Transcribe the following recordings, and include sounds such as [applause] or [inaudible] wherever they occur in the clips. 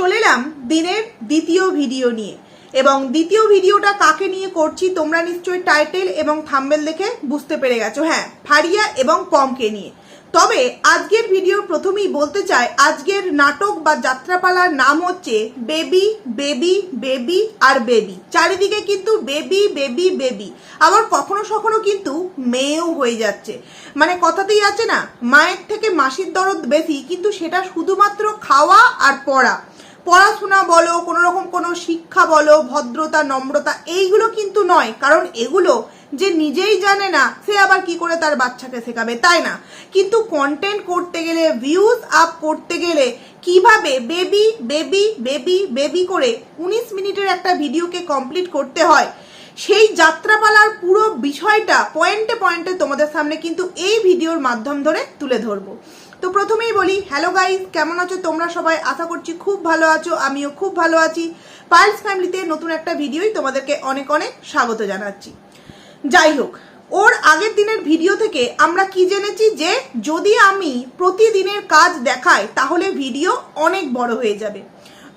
চলে এলাম দিনের দ্বিতীয় ভিডিও নিয়ে। এবং দ্বিতীয় ভিডিওটা কাকে নিয়ে করছি তোমরা নিশ্চয়ই টাইটেল এবং থাম্বেল দেখে বুঝতে পেরে গেছো। হ্যাঁ ফারিয়া এবং পমকে নিয়ে। তবে আজকের ভিডিওর প্রথমেই বলতে চাই, আজকের নাটক বা যাত্রাপালার নাম হচ্ছে বেবি বেবি বেবি আর বেবি। চারিদিকে কিন্তু বেবি বেবি বেবি। আবার কখনো কখনো কিন্তু মেয়েও হয়ে যাচ্ছে। মানে কথাতেই আছে না, মায়ের থেকে মাসির দরদ বেশি, কিন্তু সেটা শুধুমাত্র খাওয়া আর পড়া। পড়াশোনা বলো কোনো রকম কোনো শিক্ষা বলো, ভদ্রতা, নম্রতা, এইগুলো কিন্তু নয়। কারণ এগুলো যে নিজেই জানে না, সে আবার কি করে তার বাচ্চাকে শেখাবে? তাই না? কিন্তু কন্টেন্ট করতে গেলে ভিউজ আপ করতে গেলে, কীভাবে বেবি বেবি বেবি বেবি করে উনিশ মিনিটের একটা ভিডিওকে কমপ্লিট করতে হয়, সেই যাত্রাপালার পুরো বিষয়টা পয়েন্টে পয়েন্টে তোমাদের সামনে কিন্তু এই ভিডিওর মাধ্যম ধরে তুলে ধরবো। তো প্রথমেই বলি হ্যালো গাইজ কেমন আছো? তোমরা সবাই আশা করছি খুব ভালো আছো, আমিও খুব ভালো আছি। পাইলস ফ্যামিলিতে নতুন একটা ভিডিওই তোমাদেরকে অনেক অনেক স্বাগত জানাচ্ছি। যাই হোক, ওর আগের দিনের ভিডিও থেকে আমরা কি জেনেছি যে, যদি আমি প্রতিদিনের কাজ দেখাই, তাহলে ভিডিও অনেক বড় হয়ে যাবে।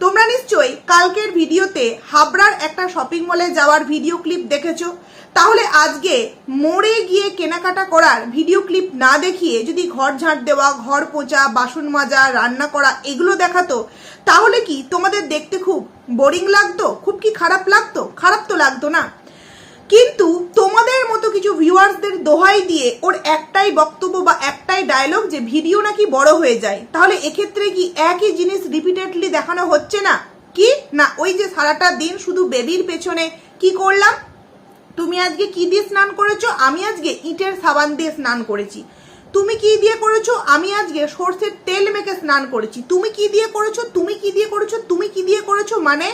তোমরা নিশ্চয়ই কালকের ভিডিওতে হাবড়ার একটা শপিং মলে যাওয়ার ভিডিও ক্লিপ দেখেছ? তাহলে আজকে মোড়ে গিয়ে কেনাকাটা করার ভিডিও ক্লিপ না দেখিয়ে যদি ঘর ঝাঁট দেওয়া, ঘর পোঁচা বাসন মাজা, রান্না করা এগুলো দেখাতো, তাহলে কি তোমাদের দেখতে খুব বোরিং লাগতো? খুব কি খারাপ লাগতো? খারাপ তো লাগতো না। কিন্তু তোমাদের মতো কিছু ভিউয়ার্সদের দোহাই দিয়ে ওর একটাই বক্তব্য বা একটাই ডায়লগ যে ভিডিও নাকি বড় হয়ে যায়। তাহলে এক্ষেত্রে কি একই জিনিস রিপিটেডলি দেখানো হচ্ছে না? কি? না, ওই যে সারাটা দিন শুধু বেবির পেছনে কি করলাম? তুমি আজকে কি দিয়ে স্নান করেছ? আমি আজকে ইটের সাবান দিয়ে স্নান করেছি। তুমি কি দিয়ে করেছ? আমি আজকে সর্ষের তেল মেখে স্নান করেছি। তুমি কি দিয়ে করেছ? তুমি কি দিয়ে করেছ? তুমি কি দিয়ে করেছ? মানে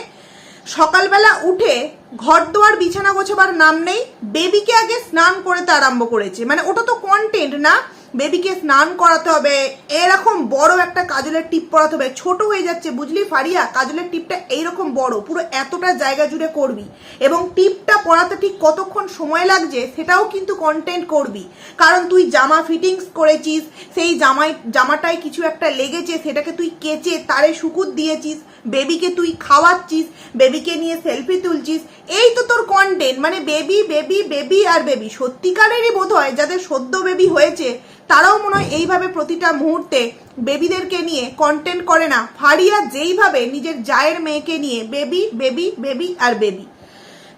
সকালবেলা উঠে ঘর দোয়ার বিছানা গোছাবার নাম নেই বেবিকে আগে স্নান করতে আরম্ভ করেছে। মানে ওটা তো কন্টেন্ট না। বেবিকে স্নান করাতে হবে। এরকম বড় একটা কাজলের টিপ পরাতে হবে। ছোট হয়ে যাচ্ছে, বুঝলি ফারিয়া? কাজলের টিপটা এইরকম বড়, পুরো এতটা জায়গা জুড়ে করবি। এবং টিপটা পরাতে ঠিক কতক্ষণ সময় লাগছে সেটাও কিন্তু কন্টেন্ট করবি। কারণ তুই জামা ফিটিংস করেছিস, সেই জামাই, জামাটায় কিছু একটা লেগেছে, সেটাকে তুই কেচে তারে শুকুর দিয়েছিস, বেবিকে তুই খাওয়াচ্ছিস, বেবিকে নিয়ে সেলফি তুলছিস। এই তো তোর কন্টেন্ট মানে বেবি বেবি বেবি আর বেবি। সত্যিকারেরই বোধ হয় যাদের সদ্য বেবি হয়েছে তারাও মনে হয় এইভাবে প্রতিটা মুহূর্তে বেবিদেরকে নিয়ে কন্টেন্ট করে না। ফারিয়া যেইভাবে নিজের জায়ের মেয়েকে নিয়ে বেবি বেবি বেবি আর বেবি।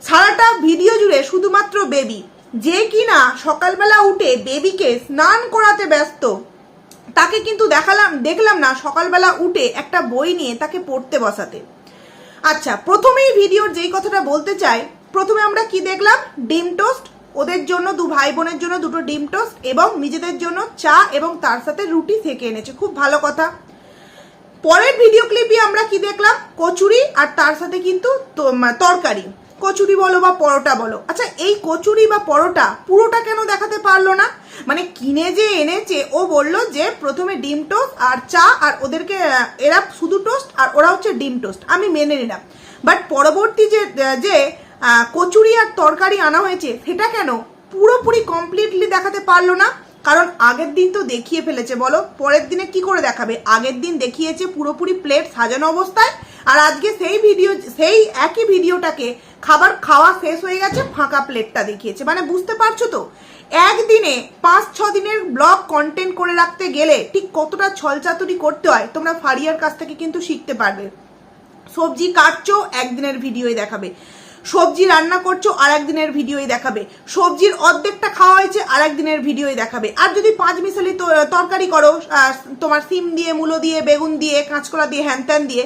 সারাটা ভিডিও জুড়ে শুধুমাত্র বেবি। যে কিনা সকালবেলা উঠে বেবিকে স্নান করাতে ব্যস্ত। তাকে কিন্তু দেখালাম, দেখলাম না সকালবেলা উঠে একটা বই নিয়ে তাকে পড়তে বসাতে। আচ্ছা প্রথমেই ভিডিওর যেই কথাটা বলতে চাই, প্রথমে আমরা কি দেখলাম? ডিম টোস্ট ওদের জন্য, দু ভাই বোনের জন্য দুটো ডিম টোস্ট এবং নিজেদের জন্য চা এবং তার সাথে রুটি থেকে এনেছে। খুব ভালো কথা। পরের ভিডিও ক্লিপে আমরা কি দেখলাম? কচুরি আর তার সাথে কিন্তু তরকারি। কচুরি বলো বা পরোটা বলো। আচ্ছা এই কচুরি বা পরোটা পুরোটা কেন দেখাতে পারল না? মানে কিনে যে এনেছে, ও বলল যে প্রথমে ডিম টোস্ট আর চা আর ওদেরকে, এরা শুধু টোস্ট আর ওরা হচ্ছে ডিম টোস্ট। আমি মেনে নিলাম। বাট পরবর্তী যে যে কচুরি আর তরকারি আনা হয়েছে, সেটা কেন? পুরোপুরি কমপ্লিটলি দেখাতে পারল না। কারণ আগের দিন তো দেখিয়ে ফেলেছে, বলো। পরের দিনে কি করে দেখাবে? আগের দিন দেখিয়েছে পুরোপুরি প্লেট সাজানো অবস্থায়। আর আজকে সেই ভিডিও সেই একই ভিডিওটাকে খাবার খাওয়া শেষ হয়ে গেছে, ফাঁকা প্লেটটা দেখিয়েছে। মানে বুঝতে পারছ তো? একদিনে পাঁচ, ছ দিনের ব্লগ কন্টেন্ট করে রাখতে গেলে ঠিক কতটা ছলচাতুরি করতে হয়, তোমরা ফারিয়ার কাছ থেকে কিন্তু শিখতে পারবে। সবজি কাটছো, একদিনের ভিডিওই দেখাবে। সবজি রান্না করছ আর একদিনের ভিডিওই দেখাবে। সবজির অর্ধেকটা খাওয়া হয়েছে আর একদিনের ভিডিওই দেখাবে। আর যদি পাঁচ মিশালি তরকারি করো তোমার সিম দিয়ে, মূলো দিয়ে, বেগুন দিয়ে, কাঁচকলা দিয়ে হ্যান দিয়ে,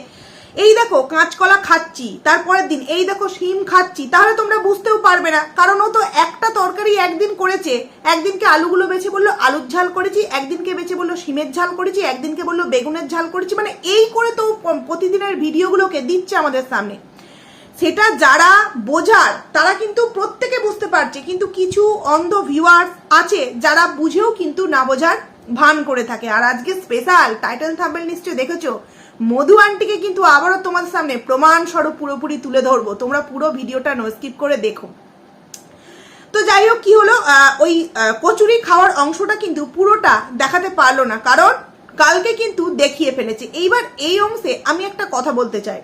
এই দেখো কাঁচকলা খাচ্ছি, তারপরের দিন এই দেখো শিম খাচ্ছি, তাহলে তোমরা বুঝতেও পারবে না, কারণ ও তো একটা তরকারি একদিন করেছে, একদিনকে আলুগুলো বেছে বলল আলুর ঝাল করেছি, একদিনকে বেছে বলল শিমের ঝাল করেছি, একদিনকে বলল বেগুনের ঝাল করেছি মানে এই করে তো প্রতিদিনের ভিডিওগুলোকে দিচ্ছে আমাদের সামনে। সেটা যারা বোঝার, তারা কিন্তু প্রত্যেকে বুঝতে পারছে, কিন্তু কিছু অন্ধ ভিউয়ার্স আছে যারা বুঝেও কিন্তু না বোঝার ভান করে থাকে। আর আজকে স্পেশাল টাইটেল থাম্বেল নিশ্চয়ই দেখেছ? মধু আন্টিকে কিন্তু আবারও তোমাদের সামনে প্রমাণ স্বরূপ পুরোপুরি তুলে ধরবো। তোমরা পুরো ভিডিওটা নো স্কিপ করে দেখো। তো যাই হোক, কি হলো? ওই কচুরি খাওয়ার অংশটা কিন্তু পুরোটা দেখাতে পারল না। কারণ কালকে কিন্তু দেখিয়ে ফেলেছে। এইবার এই অংশে আমি একটা কথা বলতে চাই।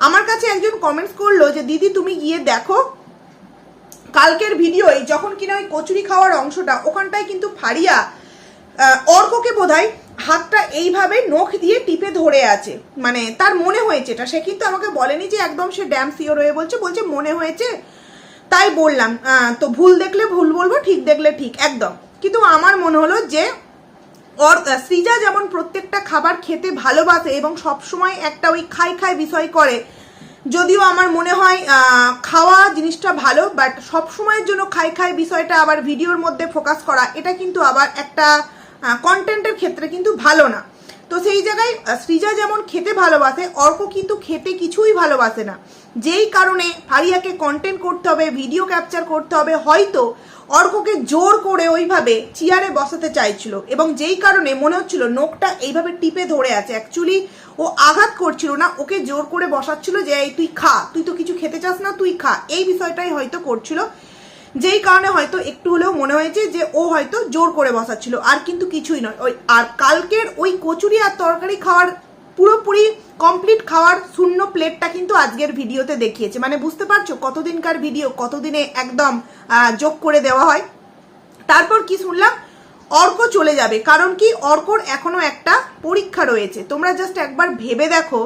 আমার কাছে একজন কমেন্টস করল যে দিদি তুমি গিয়ে দেখো। কালকের ভিডিওয় যখন কিনা ওই কচুরি খাওয়ার অংশটা ওখানটায় কিন্তু আহ, অর্ককে বোধহয় হাতটা এইভাবে নখ দিয়ে টিপে ধরে আছে। মানে তার মনে হয়েছে এটা। সে কিন্তু আমাকে বলেনি যে একদম সে ড্যাম সিওর হয়ে বলছে। বলছে মনে হয়েছে? তাই বললাম তো ভুল দেখলে ভুল বলব ঠিক দেখলে ঠিক একদম। কিন্তু আমার মনে হলো যে আহ, সৃজা যেমন প্রত্যেকটা খাবার খেতে ভালোবাসে এবং সবসময় একটা ওই খাই খাই বিষয় করে যদিও আমার মনে হয় খাওয়া জিনিসটা ভালো বাট সব সময়ের জন্য খাই খাই বিষয়টা আবার ভিডিওর মধ্যে ফোকাস করা এটা কিন্তু আবার একটা কন্টেন্টের ক্ষেত্রে কিন্তু ভালো না। তো সেই জায়গায় সৃজা যেমন খেতে ভালোবাসে অর্ক কিন্তু খেতে কিছুই ভালোবাসে না। যেই কারণে ফারিয়াকে কন্টেন্ট করতে হবে ভিডিও ক্যাপচার করতে হবে হয়তো অর্ককে জোর করে ওইভাবে চেয়ারে বসাতে চাইছিল এবং যেই কারণে মনে হচ্ছিল নোকটা এইভাবে টিপে ধরে আছে। অ্যাকচুয়ালি ও আঘাত করছিল না, ওকে জোর করে বসাচ্ছিল যে, এই, তুই খা, তুই তো কিছু খেতে চাস না, তুই খা। এই বিষয়টাই হয়তো করছিল। যেই কারণে হয়তো একটু হলেও মনে হয়েছে যে, ও হয়তো জোর করে বসাচ্ছিল, আর কিন্তু কিছুই নয়। ওই, আর কালকের ওই কচুরি আর তরকারি খাওয়ার পুরোপুরি কমপ্লিট খাওয়ার শূন্য প্লেটটা কিন্তু আজকের ভিডিওতে দেখিয়েছে। মানে বুঝতে পারছ কতদিনকার ভিডিও কতদিনে একদম যোগ করে দেওয়া হয়? তারপর কি শুনলাম? অর্ক চলে যাবে, কারণ কি অর্কর এখনও একটা পরীক্ষা রয়েছে। তোমরা জাস্ট একবার ভেবে দেখো,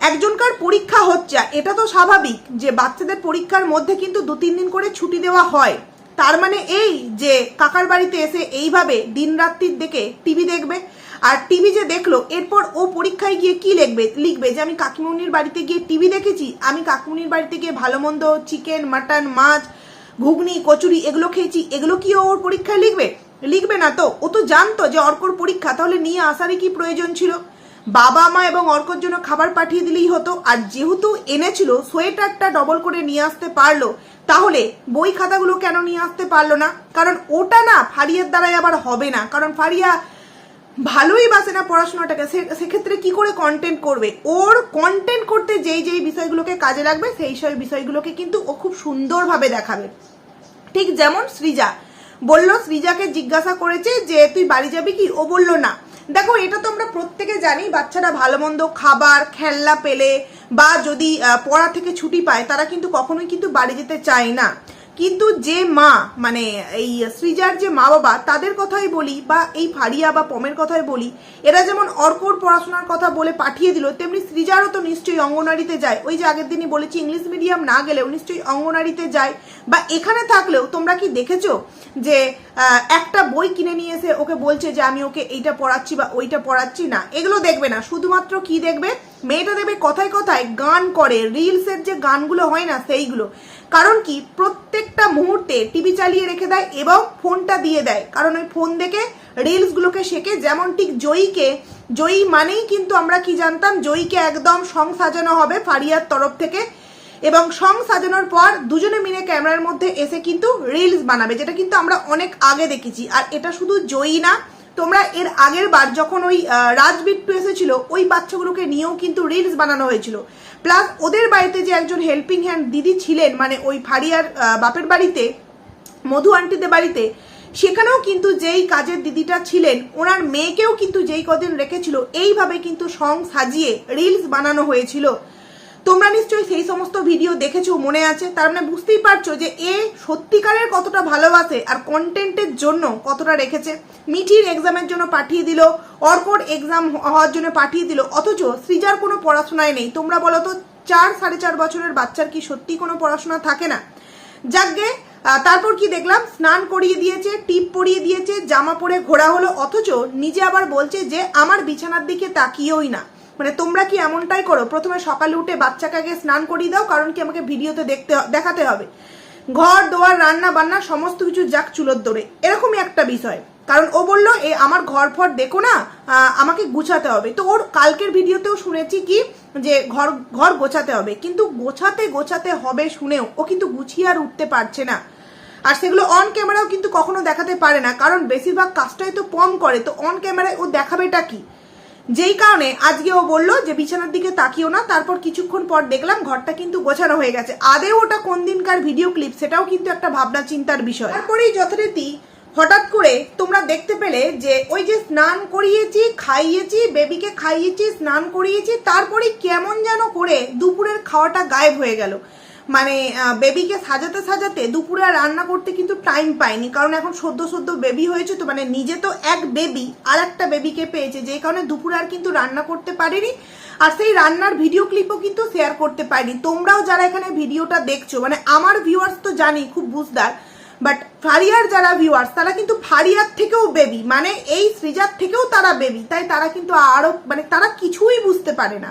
একজনকার পরীক্ষা হচ্ছে, এটা তো স্বাভাবিক যে বাচ্চাদের পরীক্ষার মধ্যে কিন্তু দু তিন দিন করে ছুটি দেওয়া হয়। তার মানে এই যে কাকার বাড়িতে এসে এইভাবে দিন রাত্রির দেখে টিভি দেখবে, আর টিভি যে দেখল, এরপর ও পরীক্ষায় গিয়ে কি লিখবে? লিখবে যে আমি কাকিমুনির বাড়িতে গিয়ে টিভি দেখেছি, আমি কাকিমুনির বাড়িতে গিয়ে ভালো মন্দ চিকেন, মাটন, মাছ, ঘুগনি, কচুরি এগুলো খেয়েছি, এগুলো কি ওর পরীক্ষায় লিখবে? লিখবে না তো? ও তো জানতো যে অর্কর পরীক্ষা, তাহলে নিয়ে আসারই কি প্রয়োজন ছিল? বাবা, মা এবং অর্কর জন্য খাবার পাঠিয়ে দিলেই হতো। আর যেহেতু এনেছিল, সোয়েটারটা ডবল করে নিয়ে আসতে পারল, তাহলে বই খাতাগুলো কেন নিয়ে আসতে পারল না? কারণ ওটা না ফারিয়ার দ্বারাই আবার হবে না। কারণ ফারিয়া ভালোই বাসে না পড়াশোনাটাকে। সেক্ষেত্রে কি করে কন্টেন্ট করবে? ওর কন্টেন্ট করতে যেই যেই বিষয়গুলোকে কাজে লাগবে, সেই সেই বিষয়গুলোকে কিন্তু ও খুব সুন্দরভাবে দেখাবে। ঠিক যেমন সৃজা। বলল, সৃজাকে জিজ্ঞাসা করেছে যে, তুই বাড়ি যাবি কি? ও বলল, না। দেখো, এটা তো আমরা প্রত্যেকে জানি, বাচ্চারা ভালো মন্দ খাবার, খেলনা পেলে বা যদি পড়া থেকে ছুটি পায়, তারা কিন্তু কখনোই কিন্তু বাড়ি যেতে চায় না। কিন্তু যে মা মানে এই সৃজার যে মা বাবা তাদের কথাই বলি বা এই ফারিয়া বা পমের কথাই বলি, এরা যেমন অর্কর পড়াশোনার কথা বলে পাঠিয়ে দিল, তেমনি সৃজারও তো নিশ্চয়ই অঙ্গনারীতে যায়। ওই যে আগের দিনই বলেছি, ইংলিশ মিডিয়াম না গেলেও নিশ্চয়ই অঙ্গনারীতে যায়। বা এখানে থাকলেও তোমরা কি দেখেছ যে একটা বই কিনে নিয়ে এসে ওকে বলছে যে, আমি ওকে এইটা পড়াচ্ছি বা ওইটা পড়াচ্ছি না। এগুলো দেখবে না। শুধুমাত্র কি দেখবে? মেয়েটা দেবে কথায় কথায় গান করে। রিলসের যে গানগুলো হয় না, সেইগুলো। কারণ কি? প্রত্যেকটা মুহূর্তে টিভি চালিয়ে রেখে দেয় এবং ফোনটা দিয়ে দেয়। কারণ ওই ফোন দেখে রিলসগুলোকে শেখে যেমন ঠিক জয়ীকে। জয়ী মানেই কিন্তু আমরা কি জানতাম? জয়ীকে একদম সং সাজানো হবে ফারিয়ার তরফ থেকে। এবং সং সাজানোর পর দুজনে মিলে ক্যামেরার মধ্যে এসে কিন্তু রিলস বানাবে যেটা কিন্তু আমরা অনেক আগে দেখেছি। আর এটা শুধু জয়ী না তোমরা এর আগের বার যখন ওই আহ, রাজ এসেছিল ওই বাচ্চাগুলোকে নিয়েও কিন্তু রিলস বানানো হয়েছিল। প্লাস ওদের বাড়িতে যে একজন হেল্পিং হ্যান্ড দিদি ছিলেন মানে ওই ফারিয়ার বাপের বাড়িতে, মধু আন্টিদের বাড়িতে, সেখানেও কিন্তু যেই কাজের দিদিটা ছিলেন, ওনার মেয়েকেও কিন্তু যেই কদিন রেখেছিল, এইভাবে কিন্তু সং সাজিয়ে রিলস বানানো হয়েছিল। তোমরা নিশ্চয়ই সেই সমস্ত ভিডিও দেখেছ মনে আছে? তার মানে বুঝতেই পারছ যে এ সত্যিকারের কতটা ভালোবাসে আর কন্টেন্টের জন্য কতটা রেখেছে। মিঠির এক্সামের জন্য পাঠিয়ে দিল অর্কর এক্সাম হওয়ার জন্য পাঠিয়ে দিল অথচ সৃজার কোনো পড়াশোনায় নেই। তোমরা বলো তো চার সাড়ে চার বছরের বাচ্চার কি সত্যি কোনো পড়াশোনা থাকে না? আহ, তারপর কি দেখলাম? স্নান করিয়ে দিয়েছে টিপ পরিয়ে দিয়েছে জামা পরে ঘোরা হলো অথচ নিজে আবার বলছে যে আমার বিছানার দিকে তাকিয়েই না। মানে তোমরা কি এমনটাই করো? প্রথমে সকালে উঠে বাচ্চাকে আগে স্নান করিয়ে দাও, কারণ কি আমাকে ভিডিওতে দেখতে দেখাতে হবে। ঘর, দোয়ার, রান্না, বান্না, সমস্ত কিছু যাক চুলোর দৌড়ে। এরকমই একটা বিষয়। কারণ ও বলল, এ, আমার ঘর ফর দেখো না আমাকে গুছাতে হবে। তো ওর কালকের ভিডিওতেও শুনেছি কি, যে ঘর ঘর গোছাতে হবে। কিন্তু গোছাতে গোছাতে হবে শুনেও, ও কিন্তু গুছিয়ে আর উঠতে পারছে না। আর সেগুলো অন ক্যামেরাও কিন্তু কখনো দেখাতে পারে না। কারণ বেশিরভাগ কাজটাই তো পম করে। তো অন ক্যামেরায় ও দেখাবেটা কি? যেই কারণে আজকে ও বলল যে বিছানার দিকে তাকিও না, তারপর কিছুক্ষণ পর দেখলাম ঘরটা কিন্তু গোছানো হয়ে গেছে। আদেও ওটা কোন দিনকার ভিডিও ক্লিপ সেটাও কিন্তু একটা ভাবনা চিন্তার বিষয়। তারপরেই যথারীতি হঠাৎ করে তোমরা দেখতে পেলে যে ওই যে স্নান করিয়েছি, খাইয়েছি, বেবিকে খাইয়েছি, স্নান করিয়েছি, তারপরে কেমন যেন করে দুপুরের খাওয়াটা গায়েব হয়ে গেল। মানে বেবিকে সাজাতে সাজাতে দুপুরে রান্না করতে কিন্তু টাইম পাইনি কারণ এখন সদ্য সদ্য বেবি হয়েছে তো মানে নিজে তো এক বেবি আর একটা বেবিকে পেয়েছে, যেই কারণে দুপুরে আর কিন্তু রান্না করতে পারিনি। আর সেই রান্নার ভিডিও ক্লিপও কিন্তু শেয়ার করতে পারিনি। তোমরাও যারা এখানে ভিডিওটা দেখছ মানে আমার ভিউয়ার্স তো জানি, খুব বুঝদার বাট ফারিয়ার যারা ভিউয়ার্স তারা কিন্তু ফারিয়ার থেকেও বেবি মানে এই সৃজার থেকেও তারা বেবি তাই তারা কিন্তু আরও মানে তারা কিছুই বুঝতে পারে না।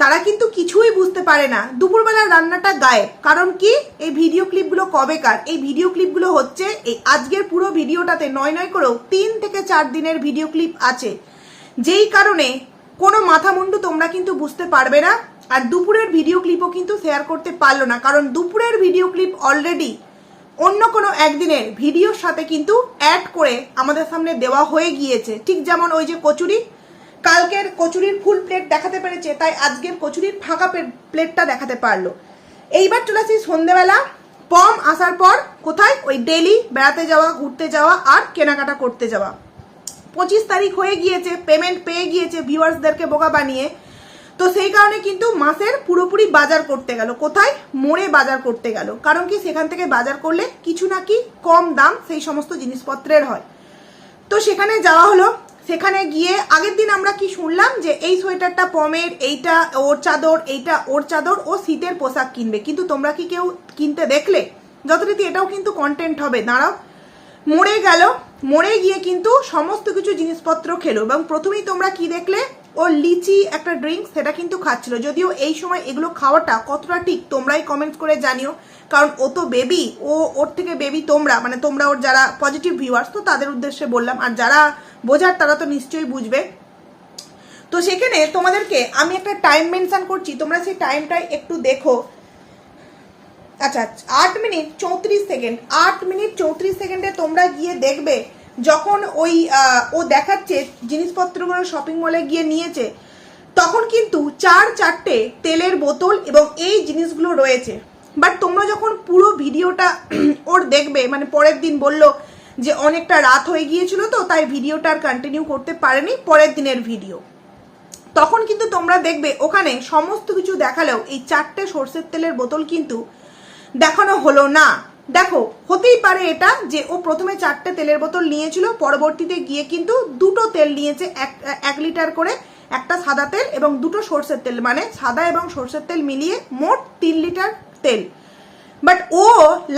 তারা কিন্তু কিছুই বুঝতে পারে না। দুপুরবেলার রান্নাটা গায়েব। কারণ কি? এই ভিডিও ক্লিপগুলো কবেকার? এই ভিডিও ক্লিপগুলো হচ্ছে এই আজকের পুরো ভিডিওটাতে নয় নয় করেও তিন থেকে চার দিনের ভিডিও ক্লিপ আছে। যেই কারণে কোনো মাথা মুন্ডু তোমরা কিন্তু বুঝতে পারবে না আর দুপুরের ভিডিও ক্লিপও কিন্তু শেয়ার করতে পারল না। কারণ দুপুরের ভিডিও ক্লিপ অলরেডি অন্য কোনো একদিনের ভিডিওর সাথে কিন্তু অ্যাড করে আমাদের সামনে দেওয়া হয়ে গিয়েছে। ঠিক যেমন ওই যে কচুরি কালকের কচুরির ফুল প্লেট দেখাতে পেরেছে, তাই আজকের কচুরির ফাঁকা প্লেট- প্লেটটা দেখাতে পারল। এইবার চলে আসি সন্ধেবেলা। পম আসার পর কোথায়? ওই ডেলি বেড়াতে যাওয়া, ঘুরতে যাওয়া আর কেনাকাটা করতে যাওয়া। পঁচিশ তারিখ হয়ে গিয়েছে পেমেন্ট পেয়ে গিয়েছে ভিউয়ার্সদেরকে বোকা বানিয়ে। তো সেই কারণে কিন্তু মাসের পুরোপুরি বাজার করতে গেল। কোথায়? মোড়ে বাজার করতে গেল। কারণ কি? সেখান থেকে বাজার করলে কিছু নাকি কম দাম সেই সমস্ত জিনিসপত্রের হয়। তো সেখানে যাওয়া হলো। সেখানে গিয়ে আগের দিন আমরা কি শুনলাম যে এই সোয়েটারটা পমের, এইটা ওর চাদর, এইটা ওর চাদর, ও শীতের পোশাক কিনবে। কিন্তু তোমরা কি কেউ কিনতে দেখলে? যথারীতি এটাও কিন্তু কন্টেন্ট হবে। দাঁড়াও। মরে গেল। মরে গিয়ে কিন্তু সমস্ত কিছু জিনিসপত্র খেলো এবং প্রথমেই তোমরা কি দেখলে? ও লিচি একটা ড্রিঙ্ক সেটা কিন্তু খাচ্ছিল। যদিও এই সময় এগুলো খাওয়াটা কতটা ঠিক তোমরাই কমেন্ট করে জানিও। কারণ ও তো বেবি ও, ওর থেকে বেবি তোমরা মানে তোমরা ওর যারা পজিটিভ ভিউয়ার্স তো তাদের উদ্দেশ্যে বললাম। আর যারা বোঝার, তারা তো নিশ্চয়ই বুঝবে। তো সেখানে তোমাদেরকে আমি একটা টাইম মেনশন করছি, তোমরা সেই টাইমটাই একটু দেখো। আচ্ছা আট মিনিট চৌত্রিশ সেকেন্ড আট মিনিট চৌত্রিশ সেকেন্ডে তোমরা গিয়ে দেখবে যখন ওই ও দেখাচ্ছে জিনিসপত্রগুলো শপিং মলে গিয়ে নিয়েছে, তখন কিন্তু চার চারটে তেলের বোতল এবং এই জিনিসগুলো রয়েছে। বাট তোমরা যখন পুরো ভিডিওটা [clears throat] ওর দেখবে মানে পরের দিন বলল যে অনেকটা রাত হয়ে গিয়েছিল তো, তাই ভিডিওটা আর কন্টিনিউ করতে পারেনি পরের দিনের ভিডিও। তখন কিন্তু তোমরা দেখবে ওখানে সমস্ত কিছু দেখালেও এই চারটে সর্ষের তেলের বোতল কিন্তু দেখানো হলো না। দেখো, হতেই পারে এটা যে ও প্রথমে চারটে তেলের বোতল নিয়েছিল, পরবর্তীতে গিয়ে কিন্তু দুটো তেল নিয়েছে, এক এক লিটার করে। একটা সাদা তেল এবং দুটো সর্ষের তেল মানে সাদা এবং সর্ষের তেল মিলিয়ে মোট তিন লিটার তেল। বাট ও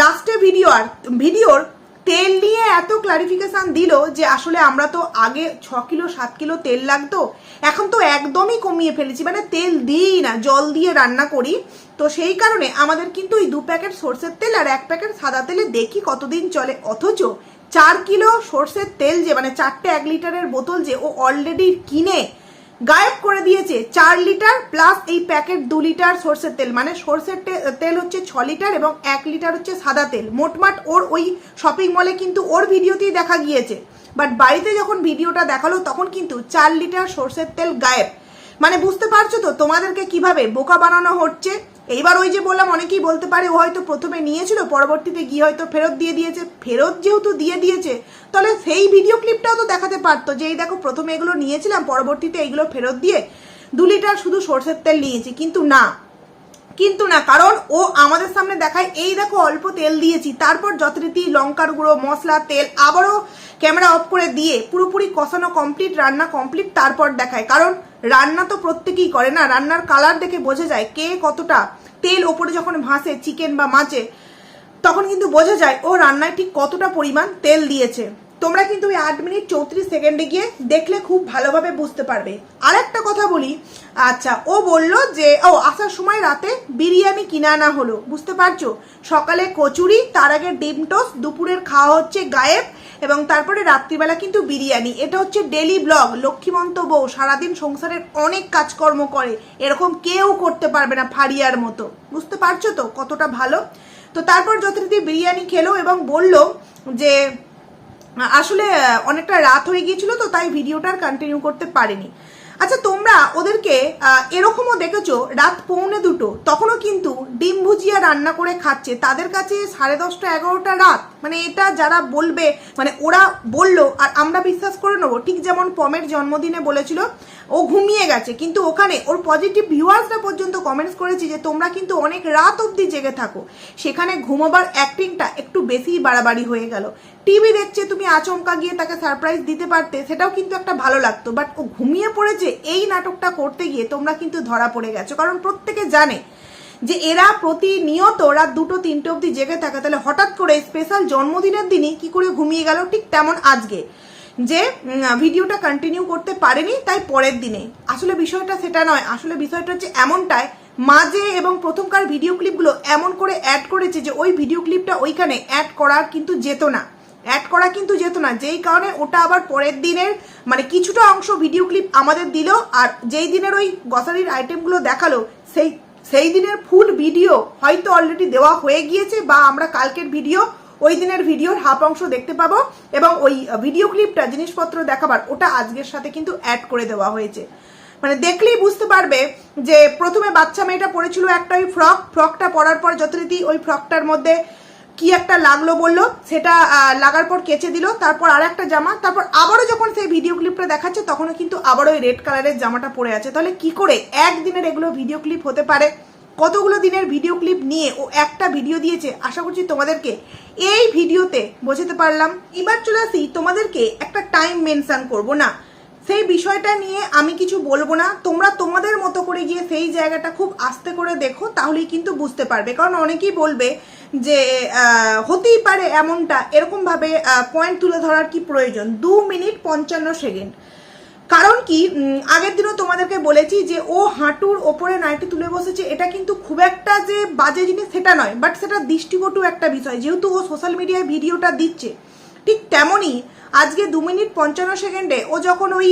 লাস্টে ভিডিও আর ভিডিওর তেল নিয়ে এত ক্লারিফিকেশন দিল যে আসলে আমরা তো আগে ছ কিলো, সাত কিলো তেল লাগতো, এখন তো একদমই কমিয়ে ফেলেছি। মানে তেল দিই না, জল দিয়ে রান্না করি। তো সেই কারণে আমাদের কিন্তু এই দু প্যাকেট সর্ষের তেল আর এক প্যাকেট সাদা তেলে দেখি কতদিন চলে। অথচ চার কিলো সর্ষের তেল যে মানে চারটে এক লিটারের বোতল যে, ও অলরেডি কিনে গায়েব করে দিয়েছে চার লিটার প্লাস এই প্যাকেট দু লিটার সর্ষের তেল। মানে সর্ষের তেল হচ্ছে ছ লিটার এবং এক লিটার হচ্ছে সাদা তেল। মোটমাট ওর ওই শপিং মলে কিন্তু ওর ভিডিওতেই দেখা গিয়েছে। বাট বাড়িতে যখন ভিডিওটা দেখাল, তখন কিন্তু চার লিটার সর্ষের তেল গায়েব। মানে বুঝতে পারছ তো তোমাদেরকে কীভাবে বোকা বানানো হচ্ছে? এইবার ওই যে বললাম, অনেকেই বলতে পারে ও হয়তো প্রথমে নিয়েছিল, পরবর্তীতে গিয়ে হয়তো ফেরত দিয়ে দিয়েছে। ফেরত যেহেতু দিয়ে দিয়েছে, তাহলে সেই ভিডিও ক্লিপটাও তো দেখাতে পারতো যে, এই দেখো, প্রথমে এগুলো নিয়েছিলাম, পরবর্তীতে এইগুলো ফেরত দিয়ে দু লিটার শুধু সর্ষের তেল নিয়েছি। কিন্তু না কিন্তু না, কারণ ও আমাদের সামনে দেখায়, এই দেখো অল্প তেল দিয়েছি। তারপর যথারীতি লঙ্কার গুঁড়ো, মশলা, তেল আবারও ক্যামেরা অফ করে দিয়ে পুরোপুরি কষানো কমপ্লিট রান্না কমপ্লিট তারপর দেখায়। কারণ রান্না তো প্রত্যেকেই করে না, রান্নার কালার দেখে বোঝা যায় কে কতটা তেল ওপরে যখন ভাসে চিকেন বা মাছে, তখন কিন্তু বোঝা যায় ও রান্নায় ঠিক কতটা পরিমাণ তেল দিয়েছে। তোমরা কিন্তু ওই আট মিনিট চৌত্রিশ সেকেন্ডে গিয়ে দেখলে খুব ভালোভাবে বুঝতে পারবে। আর একটা কথা বলি। আচ্ছা ও বলল যে, ও, আসার সময় রাতে বিরিয়ানি কিনে আনা হলো। বুঝতে পারছ? সকালে কচুরি, তার আগে ডিম টোস্ট, দুপুরের খাওয়া হচ্ছে গায়েব, এবং তারপরে রাত্রিবেলা কিন্তু বিরিয়ানি। এটা হচ্ছে ডেলি ব্লগ। লক্ষ্মীমন্ত বউ সারাদিন সংসারের অনেক কাজকর্ম করে। এরকম কেউ করতে পারবে না ফারিয়ার মতো। বুঝতে পারছ তো কতটা ভালো? তো তারপর যথারীতি বিরিয়ানি খেলো এবং বলল যে আসলে অনেকটা রাত হয়ে গিয়েছিল তো, তাই ভিডিওটার কন্টিনিউ করতে পারিনি। আচ্ছা তোমরা ওদেরকে এরকমও দেখেছ, রাত পৌনে দুটো, তখনও কিন্তু ডিম ভুজিয়া রান্না করে খাচ্ছে। তাদের কাছে সাড়ে দশটা, এগারোটা রাত। মানে এটা যারা বলবে মানে ওরা বলল আর আমরা বিশ্বাস করে নেব, ঠিক যেমন পমের জন্মদিনে বলেছিল, ও ঘুমিয়ে গেছে, কিন্তু ওখানে ওর পজিটিভ ভিউয়ার্সরা পর্যন্ত কমেন্টস করেছে যে তোমরা কিন্তু অনেক রাত অবধি জেগে থাকো। সেখানে ঘুমোবার অ্যাক্টিংটা একটু বেশিই বাড়াবাড়ি হয়ে গেল। টিভি দেখছে, তুমি আচমকা গিয়ে তাকে সারপ্রাইজ দিতে পারতে, সেটাও কিন্তু একটা ভালো লাগতো বাট ও ঘুমিয়ে পড়েছে, এই নাটকটা করতে গিয়ে তোমরা কিন্তু ধরা পড়ে গেছো, কারণ প্রত্যেকে জানে যে এরা প্রতিনিয়ত রাত দুটো, তিনটে অবধি জেগে থাকে। তাহলে হঠাৎ করে স্পেশাল জন্মদিনের দিনই কি করে ঘুমিয়ে গেল? ঠিক তেমন আজকে। যে ভিডিওটা কন্টিনিউ করতে পারেনি, তাই পরের দিনে। আসলে বিষয়টা সেটা নয়। আসলে বিষয়টা হচ্ছে এমনটাই, মাঝে এবং প্রথমকার ভিডিও ক্লিপগুলো এমন করে অ্যাড করেছে যে, ওই ভিডিও ক্লিপটা ওইখানে অ্যাড করার কিন্তু যেত না। অ্যাড করা কিন্তু যেত না। যেই কারণে ওটা আবার পরের দিনের মানে কিছুটা অংশ ভিডিও ক্লিপ আমাদের দিল, আর যেই দিনের ওই গ্রসারির আইটেমগুলো দেখাল, সেই সেই দিনের ফুল ভিডিও হয়তো অলরেডি দেওয়া হয়ে গিয়েছে বা আমরা কালকের ভিডিও ওই দিনের ভিডিওর হাফ অংশ দেখতে পাবো এবং ওই ভিডিও ক্লিপটা জিনিসপত্র দেখাবার, ওটা আজকের সাথে কিন্তু অ্যাড করে দেওয়া হয়েছে। মানে দেখলেই বুঝতে পারবে যে প্রথমে বাচ্চা মেয়েটা পরেছিল একটা ওই ফ্রক ফ্রকটা পরার পর যথারীতি ওই ফ্রকটার মধ্যে কি একটা লাগল বলল, সেটা লাগার পর কেচে দিল, তারপর আর একটা জামা, তারপর আবারও যখন সেই ভিডিও ক্লিপটা দেখাচ্ছে, তখনও কিন্তু আবারও ওই রেড কালারের জামাটা পরে আছে। তাহলে কি করে একদিনের এগুলো ভিডিও ক্লিপ হতে পারে? কতগুলো দিনের ভিডিও ক্লিপ নিয়ে ও একটা ভিডিও দিয়েছে? আশা করছি তোমাদেরকে এই ভিডিওতে বোঝাতে পারলাম। এবার চলে আসি তোমাদেরকে একটা টাইম মেনশান করব না। সেই বিষয়টা নিয়ে আমি কিছু বলব না। তোমরা তোমাদের মতো করে গিয়ে সেই জায়গাটা খুব আস্তে করে দেখো, তাহলেই কিন্তু বুঝতে পারবে। কারণ অনেকেই বলবে যে হতেই পারে এমনটা। এরকমভাবে পয়েন্ট তুলে ধরার কি প্রয়োজন? দু মিনিট পঞ্চান্ন সেকেন্ড। কারণ কি আগের দিনও তোমাদেরকে বলেছি যে, ও হাঁটুর ওপরে নাইটি তুলে বসেছে। এটা কিন্তু খুব একটা যে বাজে জিনিস সেটা নয়। বাট সেটা দৃষ্টিকটু একটা বিষয়। যেহেতু ও সোশ্যাল মিডিয়ায় ভিডিওটা দিচ্ছে, ঠিক তেমনই আজকে দু মিনিট পঞ্চান্ন সেকেন্ডে ও যখন ওই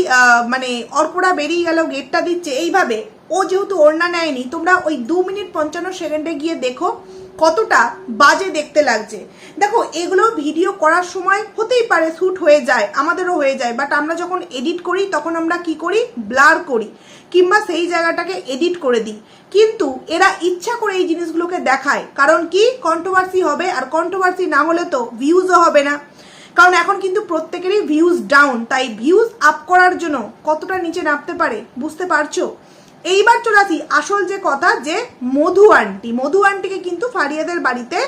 মানে অর্পরা বেরিয়ে গেল, গেটটা দিচ্ছে, এইভাবে ও যেহেতু ওড়না নেয়নি, তোমরা ওই দু মিনিট পঞ্চান্ন সেকেন্ডে গিয়ে দেখো কতটা বাজে দেখতে লাগছে। দেখো, এগুলো ভিডিও করার সময় হতেই পারে শ্যুট হয়ে যায়, আমাদেরও হয়ে যায় বাট আমরা যখন এডিট করি, তখন আমরা কি করি? ব্লার করি, কিংবা সেই জায়গাটাকে এডিট করে দিই। কিন্তু এরা ইচ্ছা করে এই জিনিসগুলোকে দেখায়, কারণ কি? কন্ট্রোভার্সি হবে, আর কন্ট্রোভার্সি না হলে তো ভিউজও হবে না। কারণ এখন কিন্তু প্রত্যেকেরই ভিউজ ডাউন তাই ভিউজ আপ করার জন্য কতটা নিচে নামতে পারে বুঝতে পারছ? এইবার চলে আসি আসল যে কথা যে মধু আন্টি মধু আন্টিকে কিন্তু ফারিয়াদের বাড়িতে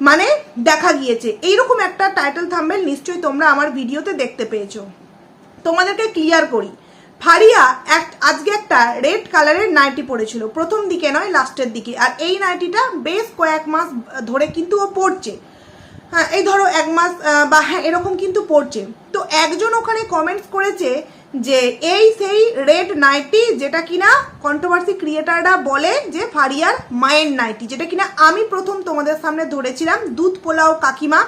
মানে দেখা গিয়েছে। এইরকম একটা টাইটেল থাম্বেল নিশ্চয়ই তোমরা আমার ভিডিওতে দেখতে পেয়েছ। তোমাদেরকে ক্লিয়ার করি। ফারিয়া এক, আজকে একটা রেড কালারের নাইটি পরেছিল। প্রথম দিকে নয় লাস্টের দিকে। আর এই নাইটিটা বেশ কয়েক মাস ধরে কিন্তু ও পড়ছে এই ধরো এক মাস বা হ্যাঁ এরকম কিন্তু পড়ছে। তো একজন ওখানে কমেন্টস করেছে যে, এই সেই রেড নাইটি যেটা কিনা কন্ট্রোভার্সি ক্রিয়েটাররা বলে যে, ফারিয়ার মায়ের নাইটি যেটা কিনা আমি প্রথম তোমাদের সামনে ধরেছিলাম, দুধ পোলাও কাকিমা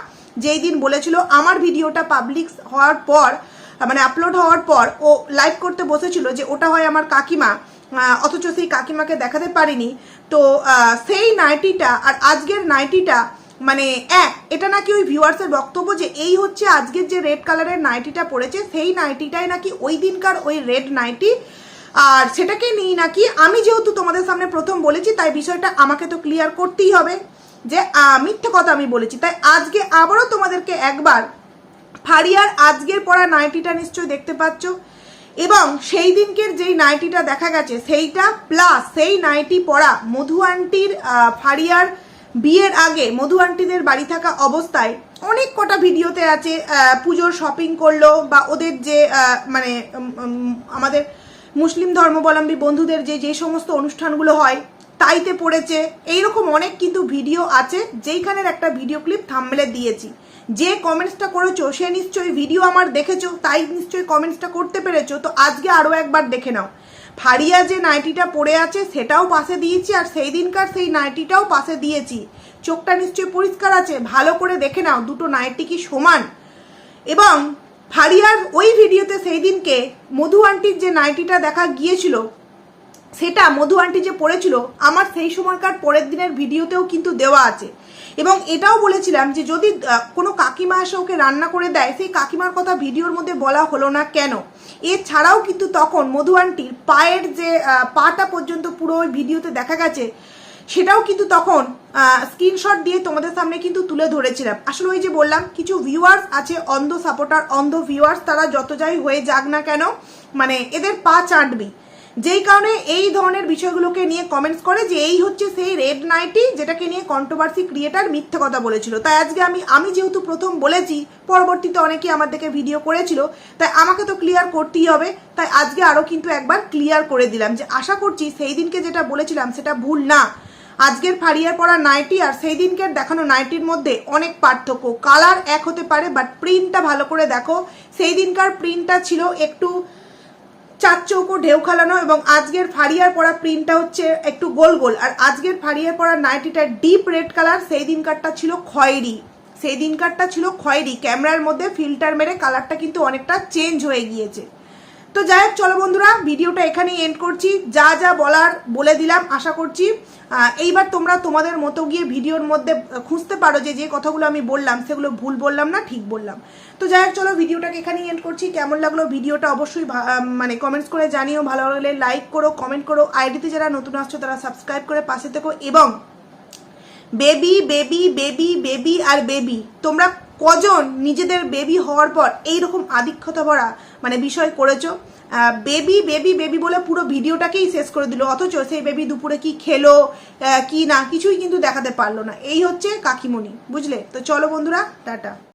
যেই দিন বলেছিল, আমার ভিডিওটা পাবলিক হওয়ার পর মানে আপলোড হওয়ার পর, ও লাইভ করতে বসেছিল যে, ওটা হয় আমার কাকিমা অথচ সেই কাকিমাকে দেখাতে পারিনি। তো সেই নাইটিটা আর আজকের নাইটিটা মানে এক এটা নাকি ওই ভিউয়ার্সের বক্তব্য যে এই হচ্ছে আজকের যে রেড কালারের নাইটিটা পড়েছে, সেই নাইটিটাই নাকি ওই দিনকার ওই রেড নাইটি। আর সেটাকে নিয়ে নাকি আমি যেহেতু তোমাদের সামনে প্রথম বলেছি, তাই বিষয়টা আমাকে তো ক্লিয়ার করতেই হবে যে মিথ্যে কথা আমি বলেছি। তাই আজকে আবারও তোমাদেরকে একবার ফারিয়ার আজকের পরা নাইটিটা নিশ্চয়ই দেখতে পাচ্ছ। এবং সেই দিনকের যেই নাইটিটা দেখা গেছে, সেইটা প্লাস সেই নাইটি পরা মধু আন্টির ফারিয়ার বিয়ের আগে মধু আন্টিদের বাড়ি থাকা অবস্থায় অনেক কটা ভিডিওতে আছে পুজোর শপিং করল বা ওদের যে মানে আমাদের মুসলিম ধর্মাবলম্বী বন্ধুদের যে যে সমস্ত অনুষ্ঠানগুলো হয়, তাইতে পড়েছে। এইরকম অনেক কিন্তু ভিডিও আছে, যেইখানের একটা ভিডিও ক্লিপ থামমেলে দিয়েছি। যে কমেন্টসটা করেছ, সে নিশ্চয়ই ভিডিও আমার দেখেছ, তাই নিশ্চয়ই কমেন্টসটা করতে পেরেছ। তো আজকে আরও একবার দেখে নাও। ফারিয়া যে নাইটিটা পড়ে আছে, সেটাও পাশে দিয়েছি আর সেই দিনকার সেই নাইটিটাও পাশে দিয়েছি। চোখটা নিশ্চয়ই পরিষ্কার আছে, ভালো করে দেখে নাও, দুটো নাইটি কি সমান? এবং ফারিয়ার ওই ভিডিওতে সেই দিনকে মধু আন্টির যে নাইটিটা দেখা গিয়েছিল সেটা মধু আন্টি যে পড়েছিল, আমার সেই সময়কার পরের দিনের ভিডিওতেও কিন্তু দেওয়া আছে। এবং এটাও বলেছিলাম যে যদি কোনো কাকিমা এসে ওকে রান্না করে দেয়, সেই কাকিমার কথা ভিডিওর মধ্যে বলা হলো না কেন? এছাড়াও কিন্তু তখন মধু আন্টির পায়ের যে পাটা পর্যন্ত পুরো ওই ভিডিওতে দেখা গেছে, সেটাও কিন্তু তখন স্ক্রিনশট দিয়ে তোমাদের সামনে কিন্তু তুলে ধরেছিলাম। আসলে ওই যে বললাম, কিছু ভিউয়ার্স আছে, অন্ধ সাপোর্টার অন্ধ ভিউয়ার্স তারা যত যাই হয়ে যাক না কেন মানে এদের পা চাটবি। যেই কারণে এই ধরনের বিষয়গুলোকে নিয়ে কমেন্টস করে যে এই হচ্ছে সেই রেড নাইটি যেটাকে নিয়ে কন্ট্রোভার্সি ক্রিয়েটার মিথ্যে কথা বলেছিল। তাই আজকে আমি আমি যেহেতু প্রথম বলেছি, পরবর্তীতে অনেকে আমার দেখে ভিডিও করেছিল, তাই আমাকে তো ক্লিয়ার করতেই হবে। তাই আজকে আরও কিন্তু একবার ক্লিয়ার করে দিলাম যে আশা করছি সেই দিনকে যেটা বলেছিলাম সেটা ভুল না। আজকের ফাড়িয়ার পরা নাইটি আর সেই দিনকের দেখানো নাইটির মধ্যে অনেক পার্থক্য। কালার এক হতে পারে বাট প্রিন্টটা ভালো করে দেখো। সেই দিনকার প্রিন্টটা ছিল একটু চার চৌকো ঢেউ খালানো এবং আজকের ফাড়িয়ার পরা প্রিন্টটা হচ্ছে একটু গোল গোল। আর আজকের ফাড়িয়ার পরা নাইটিটা ডিপ রেড কালার সেই দিনকারটা ছিল খয়েরি। সেই দিনকারটা ছিল খয়েরি। ক্যামেরার মধ্যে ফিল্টার মেরে কালারটা কিন্তু অনেকটা চেঞ্জ হয়ে গিয়েছে। তো যাই হোক, চলো বন্ধুরা, ভিডিওটা এখানেই এন্ড করছি। যা যা বলার বলে দিলাম, আশা করছি এইবার তোমরা তোমাদের মতো গিয়ে ভিডিওর মধ্যে খুঁজতে পারো যে যে কথাগুলো আমি বললাম, সেগুলো ভুল বললাম না, ঠিক বললাম। তো যাই হোক, চলো ভিডিওটাকে এখানেই এন্ড করছি। কেমন লাগল ভিডিওটা অবশ্যই মানে কমেন্টস করে জানিও, ভালো লাগলে লাইক করো কমেন্ট করো। আইডিতে যারা নতুন আসছো, তারা সাবস্ক্রাইব করে পাশে থেকো। এবং বেবি বেবি বেবি বেবি আর বেবি তোমরা কজন নিজেদের বেবি হওয়ার পর এইরকম আধিক্যতা ভরা মানে বিষয় করেছ? বেবি বেবি বেবি বলে পুরো ভিডিওটাকেই শেষ করে দিল, অথচ সেই বেবি দুপুরে কি খেলো কি না কিছুই কিন্তু দেখাতে পারল না। এই হচ্ছে কাকিমণি, বুঝলে? তো চলো বন্ধুরা, টাটা।